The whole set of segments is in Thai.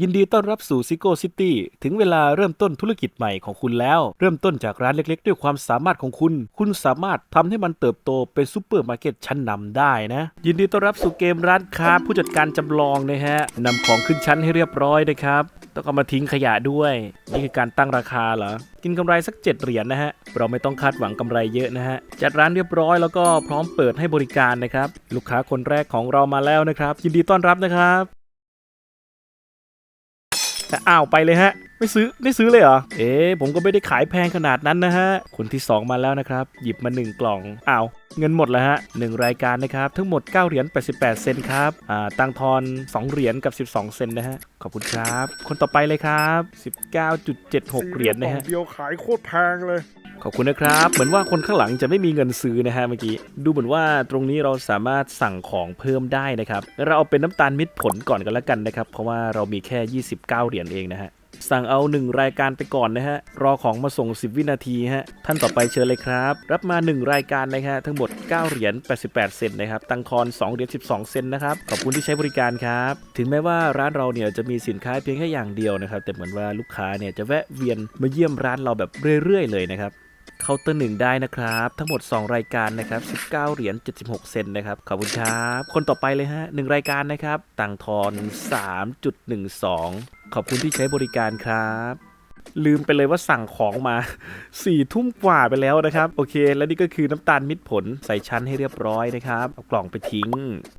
ยินดีต้อนรับสู่ซิโก้ซิตี้ถึงเวลาเริ่มต้นธุรกิจใหม่ของคุณแล้ว เริ่มต้นจากร้านเล็กๆ ด้วยความสามารถของคุณ คุณสามารถทำให้มันเติบโตเป็นซูเปอร์มาร์เก็ตชั้นนำได้นะ ยินดีต้อนรับสู่เกมร้านค้าผู้จัดการจำลองนะฮะนำของขึ้นชั้นให้เรียบร้อยนะครับ ต้องเอามาทิ้งขยะด้วย นี่คือการตั้งราคาเหรอกินกำไรสัก 7 เหรียญนะฮะ เราไม่ต้องคาดหวังกำไรเยอะนะฮะ จัดร้านเรียบร้อยแล้วก็พร้อมเปิดให้บริการนะครับ ลูกค้าคนแรกของเรามาแล้วนะครับ ยินดีต้อนรับนะครับ แต่อ้าวไปเลยฮะ ไม่ซื้อไม่ซื้อเลยเหรอ เอ๊ผมก็ไม่ได้ขายแพงขนาดนั้นนะฮะ คนที่ 2 มาแล้วนะครับ หยิบมา 1 กล่อง อ้าวเงินหมดแล้วฮะหนึ่งรายการนะครับ ทั้งหมด 9 เหรียญ 88 เซนครับ อ่า ตังทอน 2 เหรียญกับ 12 เซนนะฮะ ขอบคุณครับ คนต่อไปเลยครับ 19.76 เหรียญนะฮะ เดียวขายโคตรแพงเลย ขอบคุณนะครับ เหมือนว่าคนข้างหลังจะไม่มีเงินซื้อนะฮะเมื่อกี้ ดูเหมือนว่าตรงนี้เราสามารถสั่งของเพิ่มได้นะครับ เราเอาเป็นน้ำตาลมิตรผลก่อนกันแล้วกันนะครับ เพราะว่าเรามีแค่ 29 เหรียญเองนะฮะ สั่งเอา 1 รายการไปก่อนนะฮะ รอของมาส่ง 10 วินาทีฮะ ท่านต่อไปเชิญเลยครับ รับมา 1 รายการนะฮะ ทั้งหมด 9 เหรียญ 88 เซนนะครับ ตังคอน2เหรียญ 12 เซนนะครับ ขอบคุณที่ใช้บริการครับ ถึงแม้ว่าร้านเราเนี่ยจะมีสินค้าเพียงแค่อย่างเดียวนะครับ แต่เหมือนว่าลูกค้าเนี่ยจะแวะเวียนมาเยี่ยมร้านเราแบบเรื่อยๆ เลยนะครับ เคาน์เตอร์หนึ่งได้นะครับ ทั้งหมด 2 รายการนะครับ 19 เหรียญ 76 เซนนะครับ ขอบคุณครับ คนต่อไปเลยฮะ1รายการนะครับตังทอน 3.12 ขอบคุณที่ใช้บริการครับลืมไปเลยว่าสั่งของมา4ทุ่มกว่าไปแล้วนะครับ โอเค แล้วนี่ก็คือน้ำตาลมิตรผลใส่ชั้นให้เรียบร้อยนะครับ เอากล่องไปทิ้ง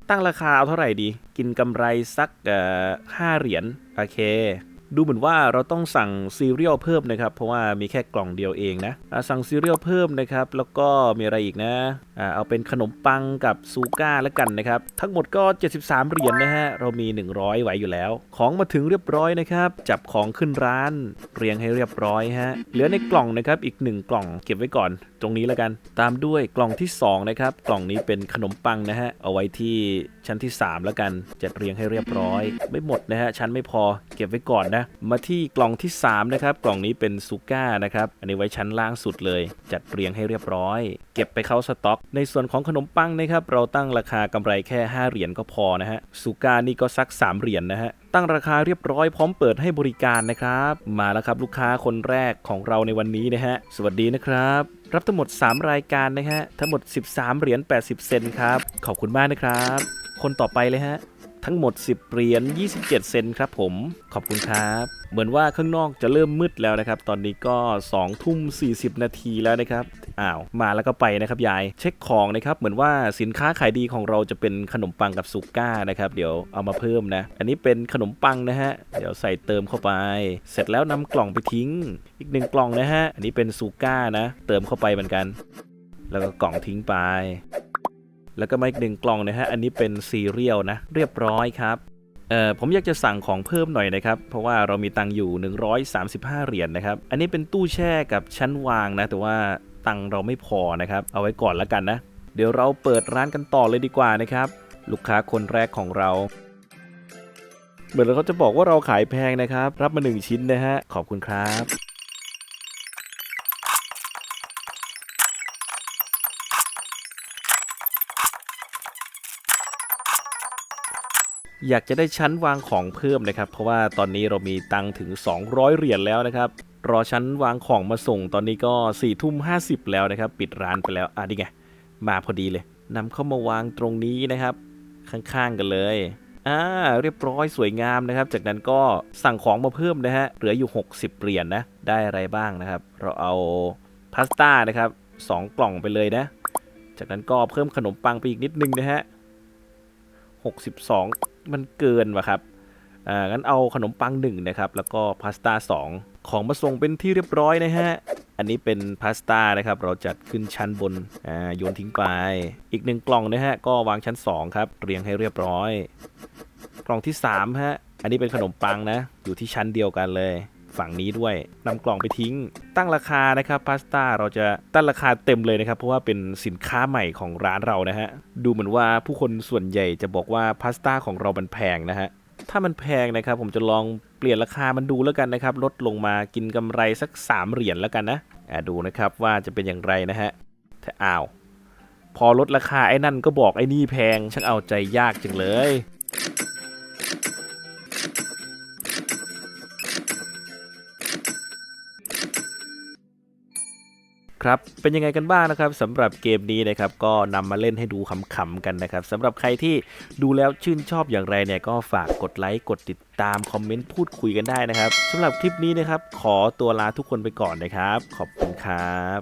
ตั้งราคาเอาเท่าไหร่ดี กินกำไรสักเอ่อ5เหรียญโอเค ดูเหมือนว่าเราต้องสั่งซีเรียลเพิ่มนะครับ เพราะว่ามีแค่กล่องเดียวเองนะอ่าสั่งซีเรียลเพิ่มนะครับ แล้วก็มีอะไรอีกนะอ่าเอาเป็นขนมปังกับซูก้าแล้วกันนะครับ ทั้งหมดก็ 73 เหรียญนะฮะ เรามี 100 ไหวอยู่แล้ว ของมาถึงเรียบร้อยนะครับ จับของขึ้นร้าน เรียงให้เรียบร้อยฮะ เหลือในกล่องนะครับ อีก 1 กล่องเก็บไว้ก่อน ตรงนี้แล้วกัน ตามด้วยกล่องที่ 2 นะครับ กล่องนี้เป็นขนมปังนะฮะ เอาไว้ที่ชั้นที่ 3 แล้วกัน จัดเรียงให้เรียบร้อย ไม่หมดนะฮะ ชั้นไม่พอ เก็บไว้ก่อนนะ มาที่กล่องที่ 3 นะครับ กล่องนี้เป็นซูก้านะครับ อันนี้ไว้ชั้นล่างสุดเลย จัดเรียงให้เรียบร้อย เก็บไปเข้าสต็อก ในส่วนของขนมปังนะครับ เราตั้งราคากำไรแค่ 5 เหรียญก็พอนะฮะ ซูก้านี่ก็สัก 3 เหรียญนะฮะ ตั้งราคาเรียบร้อยพร้อมเปิดให้บริการนะครับ มาแล้วครับลูกค้าคนแรกของเราในวันนี้นะฮะ สวัสดีนะครับ รับทั้งหมด 3 รายการนะฮะ ทั้งหมด 13 เหรียญ 80 เซนครับ ขอบคุณมากนะครับ คนต่อไปเลยฮะ ทั้งหมด 10 เหรียญ 27 เซนครับผม ขอบคุณครับ เหมือนว่าข้างนอกจะเริ่มมืดแล้วนะครับ ตอนนี้ก็2ทุ่ม40 นาทีแล้วนะครับอ้าวมาแล้วก็ไปนะครับยายเช็คของนะครับเหมือนว่าสินค้าขายดีของเราจะเป็นขนมปังกับสุก้านะครับเดี๋ยวเอามาเพิ่มนะ อันนี้เป็นขนมปังนะฮะเดี๋ยวใส่เติมเข้าไป เสร็จแล้วนำกล่องไปทิ้ง อีกหนึ่งกล่องนะฮะอันนี้เป็นสุก้านะเติมเข้าไปเหมือนกัน แล้วก็กล่องทิ้งไปแล้วก็มาอีกหนึ่งกล่องนะฮะ อันนี้เป็นซีเรียลนะ เรียบร้อยครับ เออผมอยากจะสั่งของเพิ่มหน่อยนะครับ เพราะว่าเรามีตังอยู่ 135 เหรียญนะครับ อันนี้เป็นตู้แช่กับชั้นวางนะ แต่ว่าตังเราไม่พอนะครับ เอาไว้ก่อนแล้วกันนะ เดี๋ยวเราเปิดร้านกันต่อเลยดีกว่านะครับ ลูกค้าคนแรกของเรา เหมือนเขาจะบอกว่าเราขายแพงนะครับ รับมา 1 ชิ้นนะฮะ ขอบคุณครับ อยากจะได้ชั้นวางของเพิ่มนะครับ เพราะว่าตอนนี้เรามีตังถึง 200 เหรียญแล้วนะครับ รอชั้นวางของมาส่งตอนนี้ก็4ี่ทุ่มห้แล้วนะครับ ปิดร้านไปแล้วอะนี่ไง มาพอดีเลยนำเข้ามาวางตรงนี้นะครับ ข้างๆกันเลยอ่าเรียบร้อยสวยงามนะครับ จากนั้นก็สั่งของมาเพิ่มนะฮะ เหลืออยู่ 60 เหรียญนะได้อะไรบ้างนะครับ เราเอาพาสต้านะครับสองกล่องไปเลยนะ จากนั้นก็เพิ่มขนมปังไปอีกนิดนึงนะฮะ 62 มันเกินว่ะครับอ่างั้นเอาขนมปังหนึ่งนะครับ แล้วก็พาสต้าสองของมาส่งเป็นที่เรียบร้อยนะฮะ อันนี้เป็นพาสต้านะครับ เราจัดขึ้นชั้นบน อ่า โยนทิ้งไป อีกหนึ่งกล่องนะฮะ ก็วางชั้น 2 ครับ เรียงให้เรียบร้อย กล่องที่ 3 ฮะ อันนี้เป็นขนมปังนะ อยู่ที่ชั้นเดียวกันเลย ฝั่งนี้ด้วยนำกล่องไปทิ้ง ตั้งราคานะครับพาสต้าเราจะตั้งราคาเต็มเลยนะครับ เพราะว่าเป็นสินค้าใหม่ของร้านเรานะฮะดูเหมือนว่าผู้คนส่วนใหญ่จะบอกว่าพาสต้าของเรามันแพงนะฮะถ้ามันแพงนะครับ ผมจะลองเปลี่ยนราคามันดูแล้วกันนะครับ ลดลงมากินกำไรสัก 3 เหรียญแล้วกันนะอ่าดูนะครับว่าจะเป็นอย่างไรนะฮะถ้าอ้าวพอลดราคาไอ้นั่นก็บอกไอ้นี่แพงช่างเอาใจยากจังเลย ครับ เป็นยังไงกันบ้างนะครับสำหรับเกมนี้นะครับก็นำมาเล่นให้ดูขำๆกันนะครับสำหรับใครที่ดูแล้วชื่นชอบอย่างไรเนี่ยก็ฝากกดไลค์กดติดตามคอมเมนต์พูดคุยกันได้นะครับสำหรับคลิปนี้นะครับขอตัวลาทุกคนไปก่อนนะครับ ขอบคุณครับ